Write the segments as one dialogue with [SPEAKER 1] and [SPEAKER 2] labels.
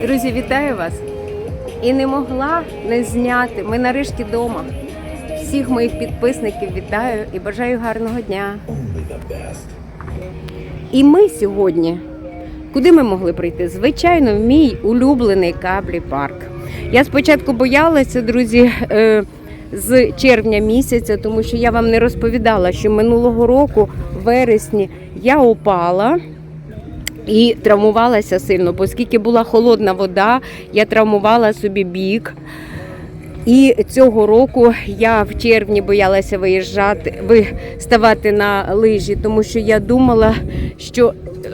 [SPEAKER 1] Друзі, вітаю вас! І не могла не зняти. Ми нарешті вдома. Всіх моїх підписників вітаю і бажаю гарного дня. І ми сьогодні. Куди ми могли прийти? Звичайно, в мій улюблений каблі парк. Я спочатку боялася, друзі, е, з червня місяця, тому що я вам не розповідала, що минулого року, в вересні, я упала. І травмувалася сильно, оскільки була холодна вода, я травмувала собі бік. І цього року я в червні боялася виїжджати, ви ставати на лижі, тому що я думала, що е,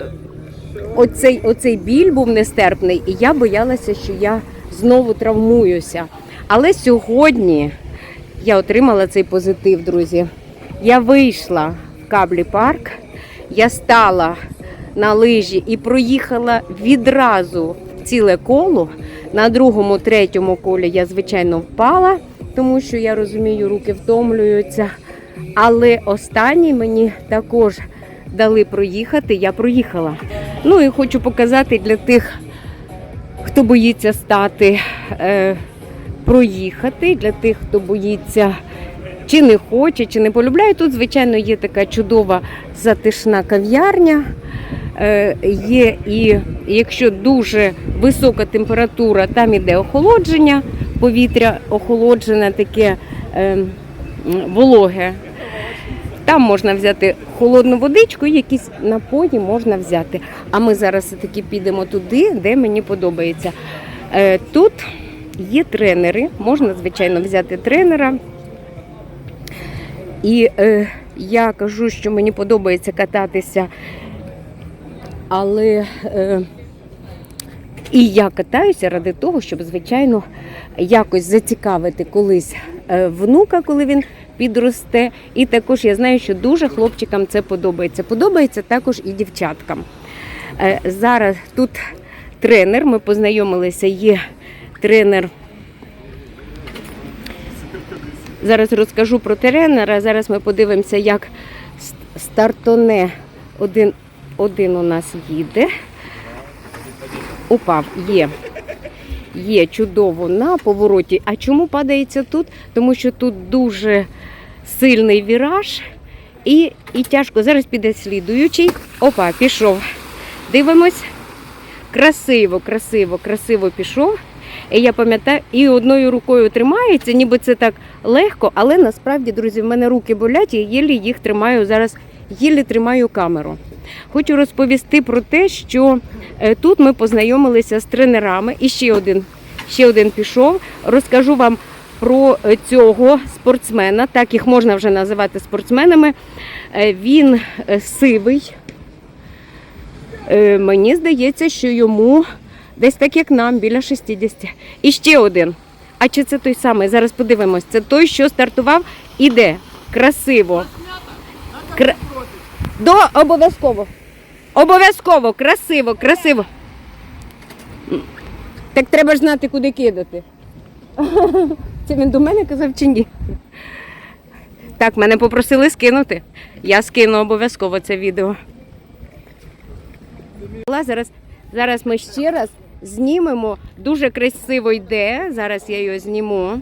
[SPEAKER 1] оцей, оцей біль був нестерпний, і я боялася, що я знову травмуюся. Але сьогодні я отримала цей позитив, друзі. Я вийшла в каблі парк, я стала на лижі і проїхала відразу ціле коло. На другому, третьому колі я, звичайно, впала, тому що я розумію, руки втомлюються. Але останній мені також дали проїхати, я проїхала. Ну і хочу показати для тих, хто боїться стати, е, проїхати, для тих, хто боїться чи не хоче, чи не полюбляє. Тут, звичайно, є така чудова затишна кав'ярня. Е, Є і якщо дуже висока температура, там іде охолодження, повітря охолоджене, таке е, вологе. Там можна взяти холодну водичку і якісь напої можна взяти. А ми зараз таки підемо туди, де мені подобається. Е, Тут є тренери, можна, звичайно, взяти тренера. І е, я кажу, що мені подобається кататися, але е, і я катаюся ради того, щоб, звичайно, якось зацікавити колись е, внука, коли він підросте. І також я знаю, що дуже хлопчикам це подобається. Подобається також і дівчаткам. Е, зараз тут тренер, ми познайомилися, є тренер. Зараз розкажу про тренера. Зараз ми подивимося, як стартоне один, один у нас їде. Упав, є. Є чудово на повороті. А чому падається тут? Тому що тут дуже сильний віраж і, і тяжко. Зараз піде слідуючий. Опа, пішов. Дивимось. Красиво, красиво, красиво пішов. І я пам'ятаю, і одною рукою тримається, ніби це так легко, але насправді, друзі, в мене руки болять, і єлі їх тримаю зараз, єлі тримаю камеру. Хочу розповісти про те, що е, тут ми познайомилися з тренерами. І ще один, ще один пішов. Розкажу вам про е, цього спортсмена. Так їх можна вже називати спортсменами. Е, Він сивий. Мені здається, що йому десь так як нам, біля 60. І ще один. А чи це той самий? Зараз подивимось. Це той, що стартував, іде красиво. Кра... До обов'язково. Обов'язково, красиво, красиво. Так треба ж знати, куди кидати. Це він до мене казав чи ні? Так, мене попросили скинути. Я скину обов'язково це відео. Зараз, зараз ми ще раз знімемо. Дуже красиво йде. Зараз я його зніму.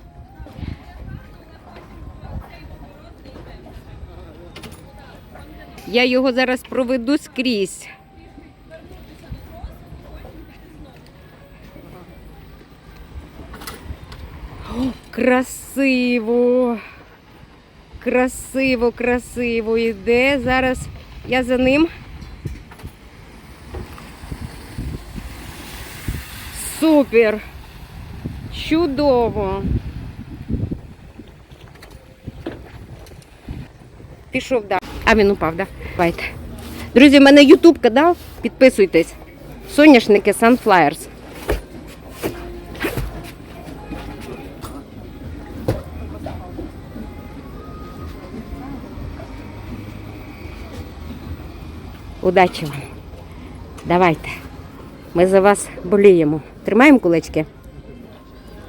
[SPEAKER 1] Я його зараз проведу скрізь. О, красиво. Красиво, красиво йде. Зараз я за ним. Супер! Чудово! Пішов, да. Він упав, да? Давайте. Друзі, в мене ютуб канал. Підписуйтесь. Соняшники Sunflyers. Удачі вам. Давайте. Ми за вас боліємо. Тримаємо кулачки?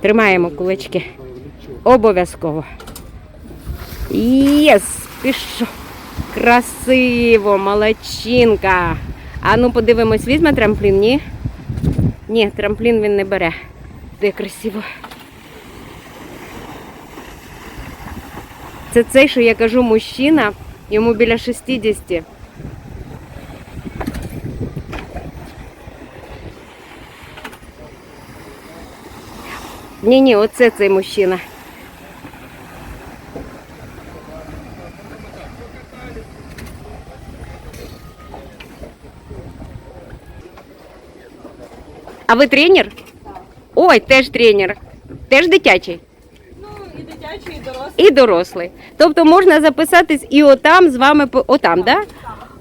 [SPEAKER 1] Тримаємо кулачки. Обов'язково. Єс! Пішов. Красиво, молодчинка. А ну подивимось, візьме трамплін, ні? Ні, трамплін він не бере. Де красиво. Це цей, що я кажу, мужчина, йому біля 60. Ні, ні, оце цей мужчина. А ви тренер? Ой, теж тренер. Теж дитячий.
[SPEAKER 2] Ну, і дитячий, і дорослий.
[SPEAKER 1] І дорослий. Тобто можна записатись і отам з вами отам, да?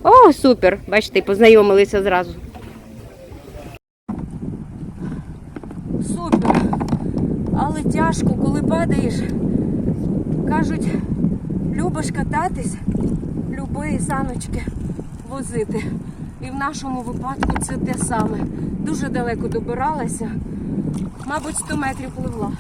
[SPEAKER 1] О, супер. Бачите, познайомилися зразу. Супер. Але тяжко, коли падаєш. Кажуть, любиш кататись, люби саночки возити. І в нашому випадку це те саме. Дуже далеко добиралася. Мабуть, 100 метрів пливла.